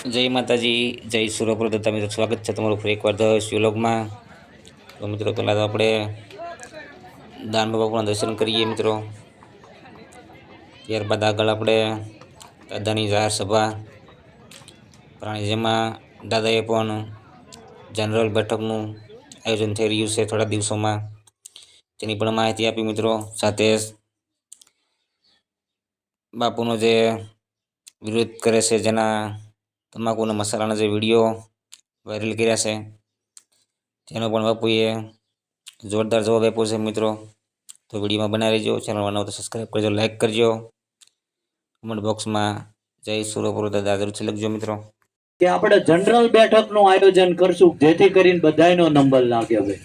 જય માતાજી, જય સુરપ્રદત્તા મિત્રો સ્વાગત છે તમારું ફરી એકવાર શિવલોગમાં તો મિત્રો, પહેલાં તો આપણે દાન બાબાના દર્શન કરીએ મિત્રો. ત્યારબાદ આગળ આપણે દાદાની જાહેર સભા. પ્રાણી જેમાં દાદાએ પણ જનરલ બેઠકનું આયોજન થઈ રહ્યું છે થોડા દિવસોમાં. તેની પણ માહિતી આપી મિત્રો. સાથે બાપુનો જે વિરોધ કરે છે જેના તમાકુના મસાલાના જે વીડિયો વાયરલ કર્યા છે તેનો પણ બાપુએ જોરદાર જવાબ આપ્યો છે મિત્રો, તો વિડીયોમાં બનાવી રહેજો ચેનલ બનાવો તો સબસ્ક્રાઈબ કરજો લાઈક કરજો. કમેન્ટ બોક્સમાં જય સુરપુર દાદા જરૂરથી લખજો મિત્રો. કે આપણે જનરલ બેઠકનું આયોજન કરશું, જેથી કરીને બધાયનો નંબર લાગે હવે.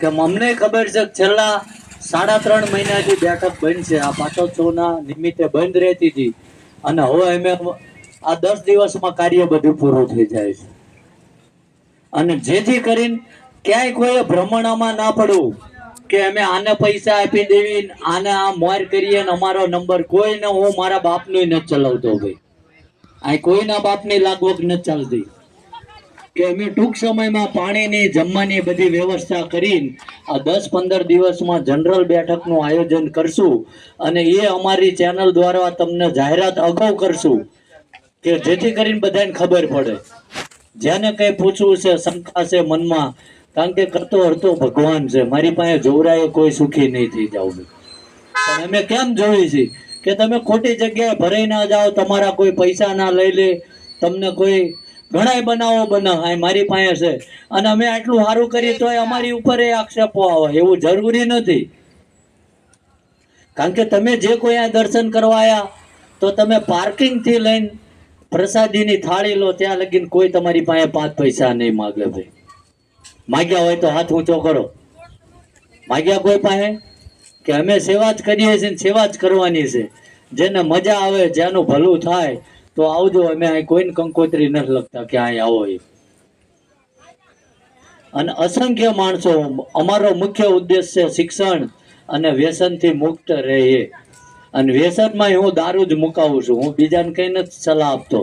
કે અમને ખબર છે છેલ્લા સાડા ત્રણ મહિનાથી બેઠક બંધ છે આ પાટોત્સવના નિમિત્તે બંધ રહેતી હતી. અને હવે અમે આ દસ દિવસમાં કાર્ય બધું પૂરું થઈ જાય છે. અને જેથી કરીને ક્યાંય કોઈ ભ્રમણામાં ના પડવું કે અમે આને પૈસા આપી દેવી, આને આ મોર કરીએ ને અમારો નંબર કોઈને, હું મારા બાપનું નથી ચલાવતો ભાઈ. આ કોઈના બાપની લાગવક નથી ચાલતી. કે અમે ટૂંક સમયમાં પાણીની, જમવાની બધી વ્યવસ્થા કરીને આ દસ પંદર દિવસમાં જનરલ બેઠકનું આયોજન કરશું અને એ અમારી ચેનલ દ્વારા તમને જાહેરાત અગાઉ કરશું કે જેથી કરીને બધાને ખબર પડે. જેને કંઈ પૂછવું છે, શંકા છે મનમાં, કારણ કે કરતો હરતો ભગવાન છે, મારી પાસે જોવરાએ કોઈ સુખી નહીં થઈ જવું પણ અમે કેમ જોઈ છે કે તમે ખોટી જગ્યાએ ભરાઈ ના જાઓ, તમારા કોઈ પૈસા ના લઈ લે, તમને કોઈ ઘણાય બનાવો બનાવ મારી પાસે છે. અને અમે આટલું સારું કરીએ તો અમારી ઉપર એ આક્ષેપો આવે, એવું જરૂરી નથી. કારણ કે તમે જે કોઈ આ દર્શન કરવા આવ્યા તો તમે પાર્કિંગથી લઈને પ્રસાદીની થાળી લો, ત્યાં લગીને કોઈ તમારી પાસે પાંચ પૈસા નહીં માગે ભાઈ. માગ્યા હોય તો હાથ ઊંચો કરો. માગ્યા કોઈ પાસે? કે અમે સેવા જ કરીએ છીએ સેવા જ કરવાની છે. જેને મજા આવે, જેનું ભલું થાય તો આવજો, અમે અહીં કોઈને કંકોત્રી નથી લખતા કે અહીં આવો એ. અને અસંખ્ય માણસો, અમારો મુખ્ય ઉદ્દેશ છે શિક્ષણ અને વ્યસનથી મુક્ત રહે અને વ્યસનમાં હું દારૂ જ મુકાવું છું, હું બીજાને કંઈ નથી સલાહ આપતો.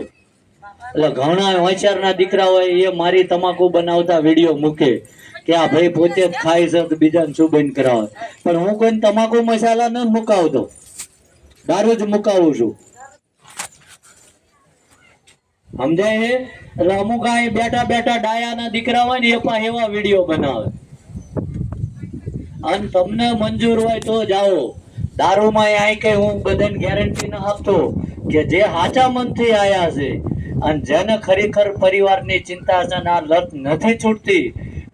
એટલે ઘણા હોશિયારના દીકરા હોય એ મારી તમાકુ બનાવતા વીડિયો મૂકે કે આ ભાઈ પોતે જ ખાય છે તો બીજાને શું બંધ કરાવે. પણ હું કોઈને તમાકુ મસાલા ન મુકાવતો. દારૂ જ મુકાવું છું. સમજાય છે? એટલે અમુક આ બેઠા બેઠા ડાયાના દીકરા હોય ને એ પણ એવા વીડિયો બનાવે. અને તમને મંજૂર હોય તો જાઓ દારૂમાં આય કે હું બધાને ગેરંટી ન આપતો કે જે સાચા મનથી આયા છે અને જેને ખરેખર પરિવારની ચિંતા છે આ લત નથી છૂટતી,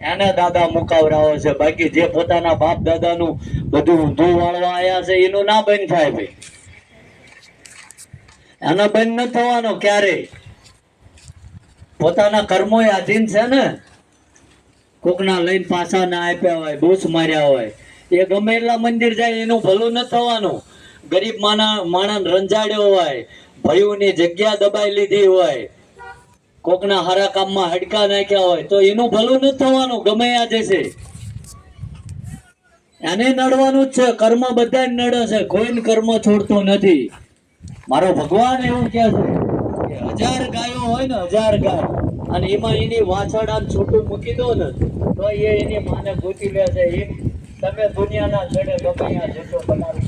એને દાદા મુકાવરાવો છે. બાકી જે પોતાના બાપ દાદાનું બધું ઊંધું વાળવા આવ્યા છે, એનું ના બંધ થાય ભાઈ. એનો બંધ ન થવાનો ક્યારે પોતાના કર્મો આધીન છે ને, કોકના લઈને પાછા ના આપ્યા હોય બૂસ માર્યા હોય, એ ગમે એટલા મંદિર જાય એનું ભલું ન થવાનું. ગરીબ માના, માણસ રંજાડ્યો હોય, ભયુની જગ્યા દબાઈ લીધી હોય, કોકના હારા કામમાં હડકા નાખ્યા હોય, તો એનું ભલું ન થવાનું, ગમે આ જશે એને નડવાનું જ છે, કર્મ બધા નડે છે, કોઈને કર્મ છોડતો નથી. મારો ભગવાન એવું કહે છે. હજાર ગાયો હોય ને હજાર ગાય. અને એમાં એની વાછડ આમ છૂટું મૂકી દો ને, તો એ એની માને ગોતી લે છે. એ તમે દુનિયાના છેડે ગમે આ જેટલો તમારું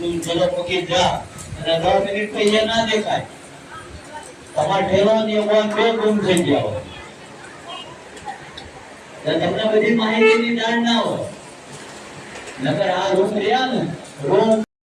તું ચલો પકી જા અને ના દેખાય. તમારે ઠેરવાની અવાજ બે ગુમ થઈ ગયા હોય. તમને બધી માહિતીની જાણ ના હોય. નકર આ રૂમ રહ્યા ને, રૂમ